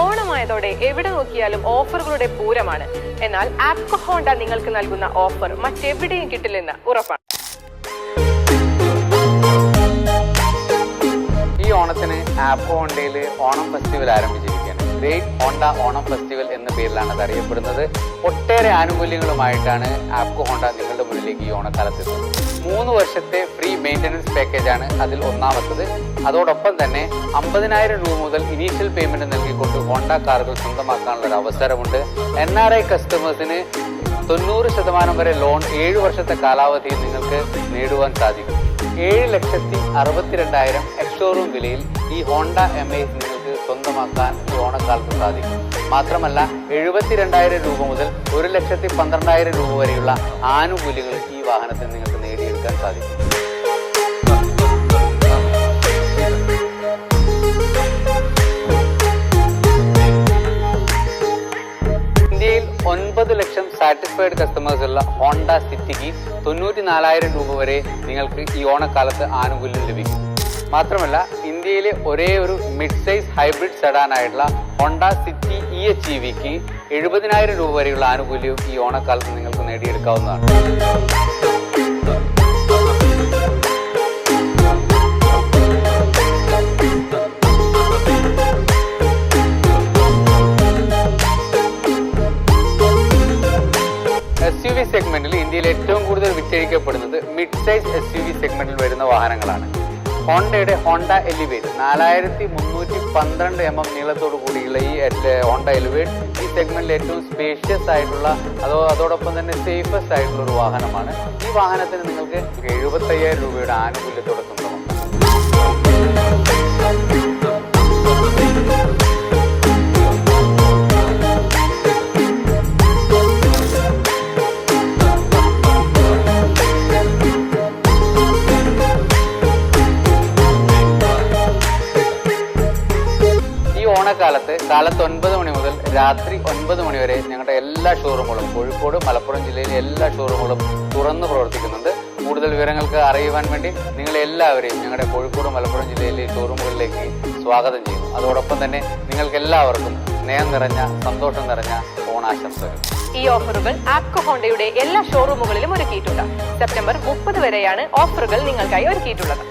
ഓണമായതോടെ എവിടെ നോക്കിയാലും ഓഫറുകളുടെ പൂരമാണ്. എന്നാൽ ആപ്കോ ഹോണ്ട നിങ്ങൾക്ക് നൽകുന്ന ഓഫർ മറ്റെവിടെയും കിട്ടില്ലെന്ന് ഉറപ്പാണ്. ഈ ഓണത്തിന് ആപ്പ് ഹോണ്ടയിൽ ഓണം ഫെസ്റ്റിവൽ ആരംഭിച്ചിരിക്കുകയാണ് ഗ്രേറ്റ് ഹോണ്ട ഓണം ഫെസ്റ്റിവൽ എന്ന പേരിലാണ് അത് അറിയപ്പെടുന്നത് ഒട്ടേറെ ആനുകൂല്യങ്ങളുമായിട്ടാണ് ആപ്കോ ഹോണ്ട നിങ്ങളുടെ മുന്നിലേക്ക് ഈ ഓണക്കാലത്ത് എത്തുന്നത് മൂന്ന് വർഷത്തെ ഫ്രീ മെയിന്റനൻസ് പാക്കേജാണ് അതിൽ ഒന്നാമത്തത്. അതോടൊപ്പം തന്നെ അമ്പതിനായിരം രൂപ മുതൽ ഇനീഷ്യൽ പേയ്മെന്റ് നൽകിക്കൊണ്ട് ഹോണ്ട കാറുകൾ സ്വന്തമാക്കാനുള്ള ഒരു അവസരമുണ്ട്. എൻ ആർ ഐ കസ്റ്റമേഴ്സിന് തൊണ്ണൂറ് ശതമാനം വരെ ലോൺ ഏഴ് വർഷത്തെ കാലാവധി നിങ്ങൾക്ക് നേടുവാൻ സാധിക്കും. ഏഴ് ലക്ഷത്തി അറുപത്തിരണ്ടായിരം എക്സ്ഷോറൂം വിലയിൽ ഈ ഹോണ്ട എം ഐ നിങ്ങൾക്ക് സ്വന്തമാക്കാൻ ഈ ഓണക്കാലത്ത് സാധിക്കും. മാത്രമല്ല എഴുപത്തിരണ്ടായിരം രൂപ മുതൽ ഒരു ലക്ഷത്തി പന്ത്രണ്ടായിരം രൂപ വരെയുള്ള ആനുകൂല്യങ്ങൾ ഈ വാഹനത്തിൽ നിങ്ങൾക്ക് നേടിയെടുക്കാൻ സാധിക്കും. ഒൻപത് ലക്ഷം സാറ്റിസ്ഫൈഡ് കസ്റ്റമേഴ്സ് ഉള്ള ഹോണ്ട സിറ്റിക്ക് തൊണ്ണൂറ്റി നാലായിരം രൂപ വരെ നിങ്ങൾക്ക് ഈ ഓണക്കാലത്ത് ആനുകൂല്യം ലഭിക്കും. മാത്രമല്ല ഇന്ത്യയിലെ ഒരേ ഒരു mid size hybrid സെഡാനായിട്ടുള്ള Honda City E H E വിക്ക് എഴുപതിനായിരം രൂപ വരെയുള്ള ആനുകൂല്യവും ഈ ഓണക്കാലത്ത് നിങ്ങൾക്ക് നേടിയെടുക്കാവുന്നതാണ്. സെഗ്മെന്റിൽ ഇന്ത്യയിൽ ഏറ്റവും കൂടുതൽ വിറ്റഴിക്കപ്പെടുന്നത് mid size S U V സെഗ്മെന്റിൽ വരുന്ന വാഹനങ്ങളാണ്. ഹോണ്ടയുടെ ഹോണ്ട എലിവേറ്റ്. നാലായിരത്തി മുന്നൂറ്റി പന്ത്രണ്ട് എം എം നീളത്തോടു കൂടിയുള്ള ഈ ഹോണ്ട എലിവേറ്റ് ഈ സെഗ്മെന്റിൽ ഏറ്റവും സ്പേഷ്യസ് ആയിട്ടുള്ള അതോ അതോടൊപ്പം തന്നെ സേഫസ്റ്റ് ആയിട്ടുള്ള ഒരു വാഹനമാണ്. ഈ വാഹനത്തിന് നിങ്ങൾക്ക് എഴുപത്തയ്യായിരം രൂപയുടെ ആനുകൂല്യത്തോടെ ഈ ഓണക്കാലത്ത് കാലത്ത് ഒൻപത് മണി മുതൽ രാത്രി ഒൻപത് മണി വരെ ഞങ്ങളുടെ എല്ലാ ഷോറൂമുകളും കോഴിക്കോട് മലപ്പുറം ജില്ലയിലെ എല്ലാ ഷോറൂമുകളും തുറന്ന് പ്രവർത്തിക്കുന്നുണ്ട്. കൂടുതൽ വിവരങ്ങൾക്ക് അറിയുവാൻ വേണ്ടി നിങ്ങൾ എല്ലാവരെയും ഞങ്ങളുടെ കോഴിക്കോട് മലപ്പുറം ജില്ലയിലെ ഷോറൂമുകളിലേക്ക് സ്വാഗതം ചെയ്യുന്നു. അതോടൊപ്പം തന്നെ നിങ്ങൾക്ക് എല്ലാവർക്കും സ്നേഹം നിറഞ്ഞ സന്തോഷം നിറഞ്ഞ ഓണാശംസകൾ. ഈ ഓഫറുകൾ ആപ്കോ ഹോണ്ടയുടെ എല്ലാ ഷോറൂമുകളിലും ഒരുക്കിയിട്ടുണ്ട്. സെപ്റ്റംബർ മുപ്പത് വരെയാണ് ഓഫറുകൾ നിങ്ങൾക്കായി ഒരുക്കിയിട്ടുള്ളത്.